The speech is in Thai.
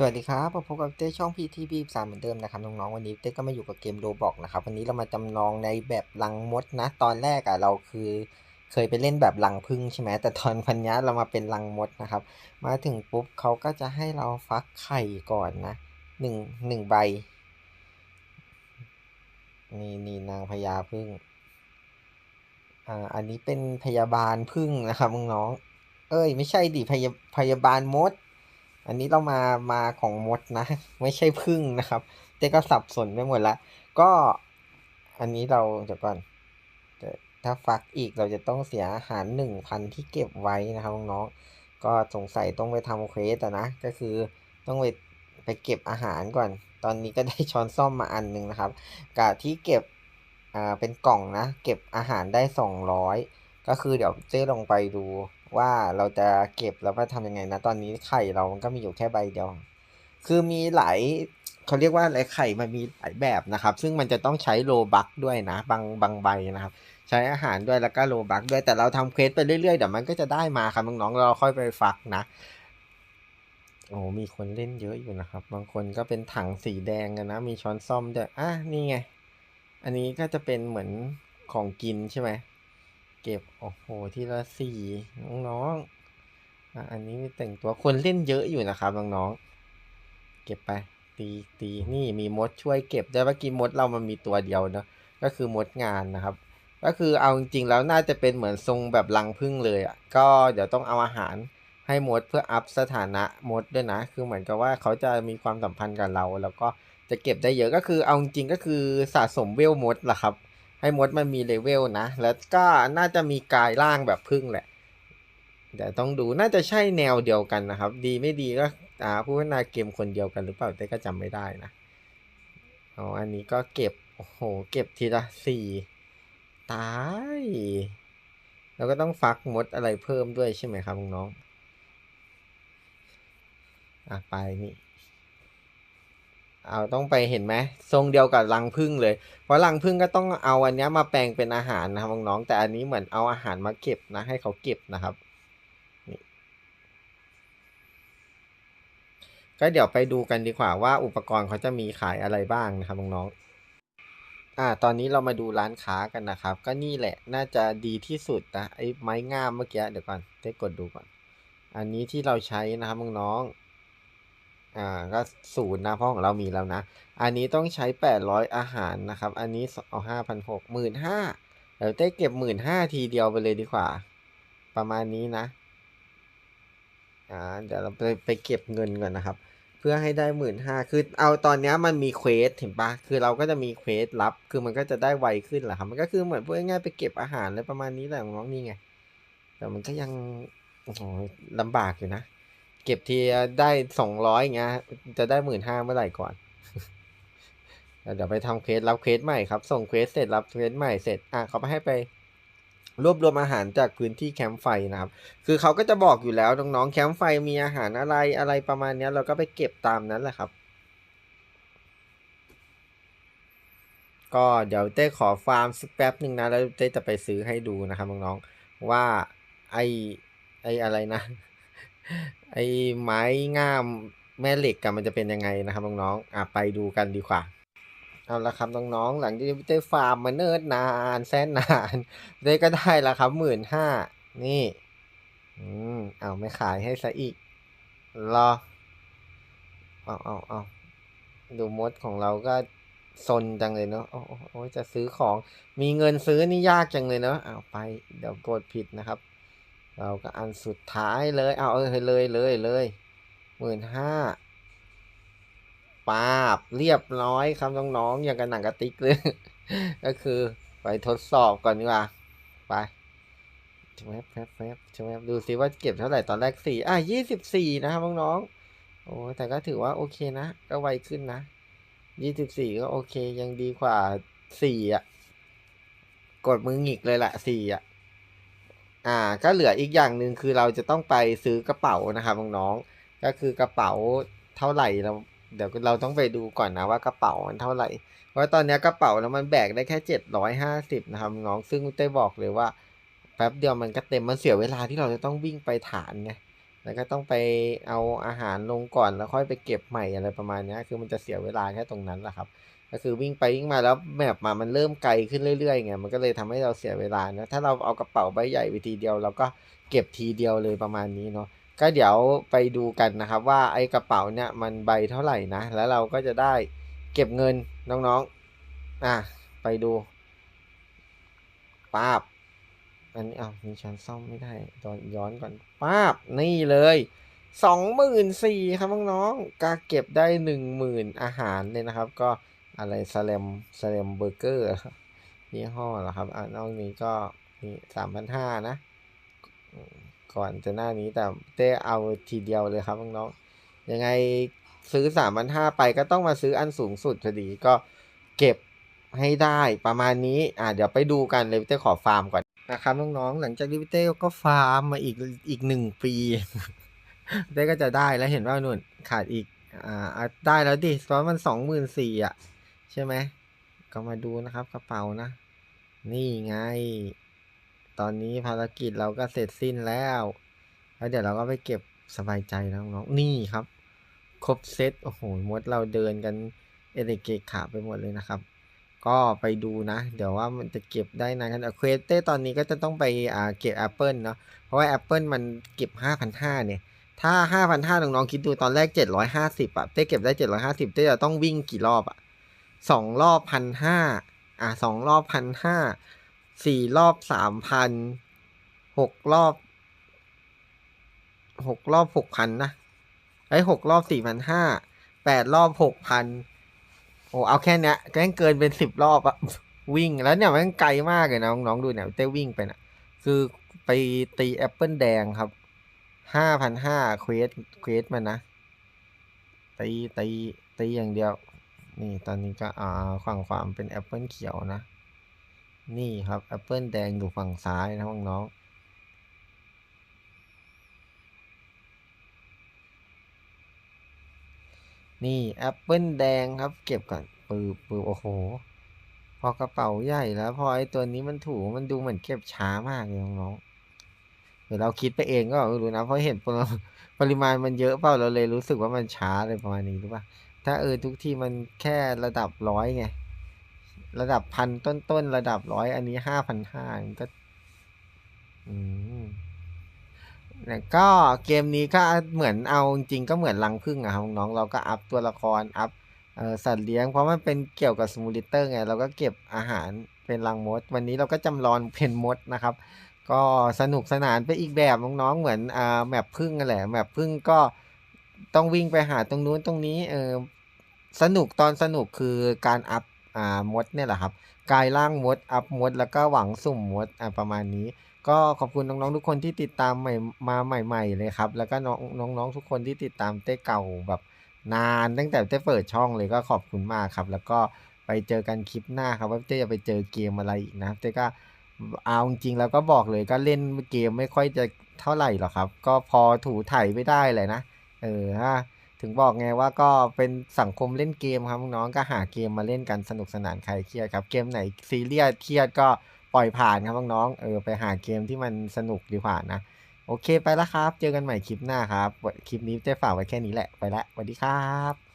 สวัสดีครับพบกับเต้ช่อง PTB 3เหมือนเดิมนะครับน้องๆวันนี้เต้ก็มาอยู่กับเกมโรบอกนะครับวันนี้เรามาจำลองในแบบลังมดนะ ตอนแรกอะ่ะเราคือเคยไปเล่นแบบลังพึ่งใช่ไหมแต่ตอนพันยะเรามาเป็นลังมดนะครับ มาถึงปุ๊บเขาก็จะให้เราฟักไข่ก่อนนะหนึ่งหนึ่งใบ นี่นี่นางพญาพึ่งอ่าอันนี้เป็นพยาบาลพึ่งนะครับน้องๆเอ้ย ไม่ใช่ดิพยาพยาบาลมด อันนี้เรามามาของมดนะ ไม่ใช่พึ่งนะครับเจ๊ก็สับสนไปหมดละ ก็อันนี้เราเดี๋ยวก่อนถ้าฟักอีกเราจะต้องเสียอาหารหนึ่งพันที่เก็บไว้นะครับน้องๆก็สงสัยต้องไปทำเควสอะนะ ก็คือต้องไปไปเก็บอาหารก่อน ตอนนี้ก็ได้ช้อนซ่อมมาอันหนึ่งนะครับกะที่เก็บอ่าเป็นกล่องนะ เก็บอาหารได้สองร้อยก็คือเดี๋ยวเจ๊ลงไปดู ว่าเราจะเก็บแล้วว่าทำยังไงนะ ตอนนี้ไข่เรามันก็มีอยู่แค่ใบเดียว คือมีหลายเขาเรียกว่าอะไรไข่มันมีหลายแบบนะครับ ซึ่งมันจะต้องใช้โลบักด้วยนะ บางบางใบนะครับ ใช้อาหารด้วยแล้วก็โลบักด้วย แต่เราทำเควสไปเรื่อยๆเดี๋ยวมันก็จะได้มาครับน้องๆเราค่อยไปฟักนะโอ้มีคนเล่นเยอะอยู่นะครับ บางคนก็เป็นถังสีแดงกันนะ มีช้อนซ่อมด้วยอะนี่ไง อันนี้ก็จะเป็นเหมือนของกินใช่ไหม ก็บ โอ้โห ทีละสี่น้องๆอ,อันนี้มีแต่งตัวคนเล่นเยอะอยู่นะครับน้องๆเก็บไป ตีตีนี่มีมดช่วยเก็บด้วยเมื่อกี้มดเรามันมีตัวเดียวเนอะก็คือมดงานนะครับ ก็คือเอาจริงๆแล้วน่าจะเป็นเหมือนทรงแบบรังพึ่งเลยอะก็เดี๋ยวต้องเอาอาหารให้มดเพื่ออัพสถานะมดด้วยนะ คือเหมือนกับว่าเขาจะมีความสัมพันธ์กับเรา แล้วก็จะเก็บได้เยอะก็คือเอาจริงๆก็คือสะสมเวลมดล่ะครับ ให้มดมันมีเลเวลนะ แล้วก็น่าจะมีกายร่างแบบพึ่งแหละแต่ต้องดูน่าจะใช่แนวเดียวกันนะครับ ดีไม่ดีก็อ่าผู้พัฒนาเกมคนเดียวกันหรือเปล่าแต่ก็จำไม่ได้นะอ๋ออันนี้ก็เก็บ โอ้โห เก็บทีละสี่ตายแล้วก็ต้องฟักมดอะไรเพิ่มด้วยใช่ไหมครับน้องอะไปนี่ เอาต้องไปเห็นไหมทรงเดียวกับรังผึ้งเลย เพราะรังผึ้งก็ต้องเอาอันนี้มาแปลงเป็นอาหารนะครับน้องๆแต่อันนี้เหมือนเอาอาหารมาเก็บนะให้เขาเก็บนะครับก็เดี๋ยวไปดูกันดีกว่าว่าอุปกรณ์เขาจะมีขายอะไรบ้างนะครับน้องๆอ่าตอนนี้เรามาดูร้านค้ากันนะครับ ก็นี่แหละน่าจะดีที่สุดนะไอ้ไม้งามเมื่อกี้เดี๋ยวก่อนได้กดดูก่อน อันนี้ที่เราใช้นะครับน้องๆ อ่าก็ศูนย์นะเพราะของเรามีแล้วนะ อันนี้ต้องใช้แปดร้อยอาหารนะครับ อันนี้เอาห้าพันหกหมื่นห้าเดี๋ยวเต้เก็บหมื่นห้าทีเดียวไปเลยดีกว่า ประมาณนี้นะอ่าเดี๋ยวเราไปไปเก็บเงินก่อนนะครับ เพื่อให้ได้หมื่นห้าคือเอาตอนนี้มันมีเควสเห็นปะคือเราก็จะมีเควสลับ คือมันก็จะได้ไวขึ้นแหละครับ มันก็คือเหมือนพูดง่ายๆไปเก็บอาหารอะไรประมาณนี้แหละน้องๆนี่ไง แต่มันก็ยังโอ้โหลำบากอยู่นะ เก็บทีได้สองร้อยเงี้ย จะได้หมื่นห้าเมื่อไหร่ก่อน เดี๋ยวไปทำเควสรับเควสใหม่ครับ ส่งเควสเสร็จรับเควสใหม่เสร็จ อะเขาไปให้ไป รวบรวมอาหารจากพื้นที่แคมป์ไฟนะครับ คือเขาก็จะบอกอยู่แล้วน้องๆแคมป์ไฟมีอาหารอะไรอะไรประมาณนี้เราก็ไปเก็บตามนั้นแหละครับก็เดี๋ยวเต้ขอฟาร์มสักแป๊บหนึ่งนะ แล้วเต้จะไปซื้อให้ดูนะครับน้องๆว่าไอไออะไรนะ ไอ้ไม้งามแม่เหล็กกันมันจะเป็นยังไงนะครับน้องๆอะไปดูกันดีกว่า เอาละครับน้องๆหลังจากที่เต้ฟาร์มมาเนิ่นนานแสนนานเต้ก็ได้ล้วครับหมื่นห้านี่อืมเอาไม่ขายให้ซะอีกรอเอาเอาเอาดูมดของเราก็ซนจังเลยเนาะโอ้โอ้โอ้ยจะซื้อของมีเงินซื้อนี่ยากจังเลยเนาะเอาไปเดี๋ยวกดผิดนะครับ เราก็อันสุดท้ายเลย เอาเออเลยเลยเลยหมื่นห้าปาบเรียบร้อยครับน้องๆอย่างกับหนังกระติกเลย ก็คือไปทดสอบก่อนดีกว่า ไปชแวบแวบแวบชแวบดูซิว่าเก็บเท่าไหร่ตอนแรกสี่อะยี่สิบสี่นะครับน้องๆโอ้แต่ก็ถือว่าโอเคนะ ก็ไวขึ้นนะยี่สิบสี่ก็โอเคยังดีกว่าสี่อะ กดมือหงิกเลยแหละสี่อะ อ่าก็เหลืออีกอย่างหนึ่งคือเราจะต้องไปซื้อกระเป๋านะครับน้องๆก็คือกระเป๋าเท่าไหร่เราเดี๋ยวเราต้องไปดูก่อนนะว่ากระเป๋ามันเท่าไหร่ เพราะตอนนี้กระเป๋าแล้วมันแบกได้แค่เจ็ดร้อยห้าสิบนะครับน้องซึ่งเต้บอกเลยว่าแป๊บเดียวมันก็เต็มมันเสียเวลาที่เราจะต้องวิ่งไปฐานไง แล้วก็ต้องไปเอาอาหารลงก่อนแล้วค่อยไปเก็บใหม่อะไรประมาณนี้คือมันจะเสียเวลาแค่ตรงนั้นแหละครับ ก็คือวิ่งไปวิ่งมาแล้วแมปมามันเริ่มไกลขึ้นเรื่อยๆไงมันก็เลยทำให้เราเสียเวลานะถ้าเราเอากระเป๋าใบใหญ่ไปทีเดียวเราก็เก็บทีเดียวเลยประมาณนี้เนาะก็เดี๋ยวไปดูกันนะครับ ว่าไอ้กระเป๋าเนี่ยมันใบเท่าไหร่นะแล้วเราก็จะได้เก็บเงินน้องๆอะไปดูป้าบ อันนี้อ้าวมีชั้นซ่อมไม่ได้ย้อนย้อนก่อนป้าบนี่เลยสองหมื่นสี่ครับน้องๆกาเก็บได้หนึ่งหมื่นอาหารเลยนะครับ ก็อะไรสแลมสแลมเบอร์เกอร์ยี่ห้อเหรอครับอ่านอกนี้ก็นี่สามพันห้านะ ก่อนจะหน้านี้แต่เต้เอาทีเดียวเลยครับน้องๆยังไงซื้อสามพันห้าไปก็ต้องมาซื้ออันสูงสุดพอดีก็เก็บให้ได้ประมาณนี้ อ่าเดี๋ยวไปดูกันเลยเต้ขอฟาร์มก่อน นะครับน้องๆหลังจากที่พี่เต้ก็ฟาร์มมาอีกอีกหนึ่งปีเต้ก็จะได้แล้วเห็นว่านุ่นขาดอีกอ่าได้แล้วดิเพราะมันสองหมื่นสี่อะ ใช่ไหมก็มาดูนะครับกระเป๋านะ นี่ไง ตอนนี้ภารกิจเราก็เสร็จสิ้นแล้ว แล้วเดี๋ยวเราก็ไปเก็บสบายใจแล้วน้องๆนี่ครับ ครบเซตโอ้โหมดเราเดินกันเอเดเกะขาไปหมดเลยนะครับ ก็ไปดูนะ เดี๋ยวว่ามันจะเก็บได้นานกันเควสเต้ตอนนี้ก็จะต้องไปอ่าเก็บแอปเปิลเนาะเพราะว่าแอปเปิลมันเก็บ 5,500เนี่ย ถ้า 5,500น้องๆคิดดูตอนแรก 750อะเต้เก็บได้ 750 เต้จะต้องวิ่งกี่รอบอะสองรอบพันห้าอะสองรอบพันห้าสี่รอบสามพันหกรอบหกรอบหกพันนะไอ้หกรอบสี่พันห้าแปดรอบหกพัน โอ้เอาแค่เนี้ยแม่งเกินเป็นสิบรอบอะวิ่งแล้วเนี่ยม่งไกลมากเลยนะน้องๆดูเนี่ยเต้วิ่งไปน่ะคือไปตีแอปเปิลแดงครับห้าพันห้าเควสเควสมันนะตีตีตีอย่างเดียว นี่ตอนนี้ก็อ่าฝั่งขวาเป็นแอปเปิลเขียวนะ นี่ครับแอปเปิลแดงอยู่ฝั่งซ้ายนะน้องๆ นี่แอปเปิลแดงครับ เก็บก่อนปืบปืบโอ้โห พอกระเป๋าใหญ่แล้วพอไอ้ตัวนี้มันถูมันดูเหมือนเก็บช้ามากเลยน้องๆหรือเราคิดไปเองก็ไม่รู้นะเพราะเห็นปริมาณปริมาณมันเยอะเปล่าเราเลยรู้สึกว่ามันช้าเลยประมาณนี้หรือเปล่าถ้าเออทุกที่มันแค่ระดับร้อยไงระดับพันต้นๆระดับร้อยอันนี้ห้าพันห้าก็ อืม แต่ก็เกมนี้ก็เหมือนเอาจริงก็เหมือนรังผึ้งอะครับน้องเราก็อัพตัวละครอัพสัตว์เลี้ยงเพราะมันเป็นเกี่ยวกับสมูลิเตอร์ไงเราก็เก็บอาหารเป็นรังมด วันนี้เราก็จำลองเป็นมดนะครับ ก็สนุกสนานไปอีกแบบน้องๆเหมือนอ่าแมปพึ่งนั่นแหละแมปพึ่งก็ต้องวิ่งไปหาตรงนู้นตรงนี้เออสนุกตอนสนุกคือการอัพอ่ามดเนี่ยแหละครับกายร่างมดอัพมดแล้วก็หวังสุ่มมดอ่าประมาณนี้ ก็ขอบคุณน้องๆทุกคนที่ติดตามใหม่มาใหม่ๆเลยครับ แล้วก็น้องน้องๆทุกคนที่ติดตามเต้เก่าแบบนานตั้งแต่เต้เปิดช่องเลยก็ขอบคุณมากครับ แล้วก็ไปเจอกันคลิปหน้าครับว่าเต้จะไปเจอเกมอะไรอีกนะเต้ก็เอาจริงแล้วก็บอกเลยก็เล่นเกมไม่ค่อยจะเท่าไหร่หรอกครับ ก็พอถูถ่ายไม่ได้เลยนะ เออฮะถึงบอกไงว่าก็เป็นสังคมเล่นเกมครับน้องก็หาเกมมาเล่นกันสนุกสนานใครเครียดครับ เกมไหนซีเรียสเครียดก็ ปล่อยผ่านครับน้องๆเออไปหาเกมที่มันสนุกดีกว่านะ โอเคไปแล้วครับ เจอกันใหม่คลิปหน้าครับ คลิปนี้เจ๊ฝากไว้แค่นี้แหละไปแล้วสวัสดีครับ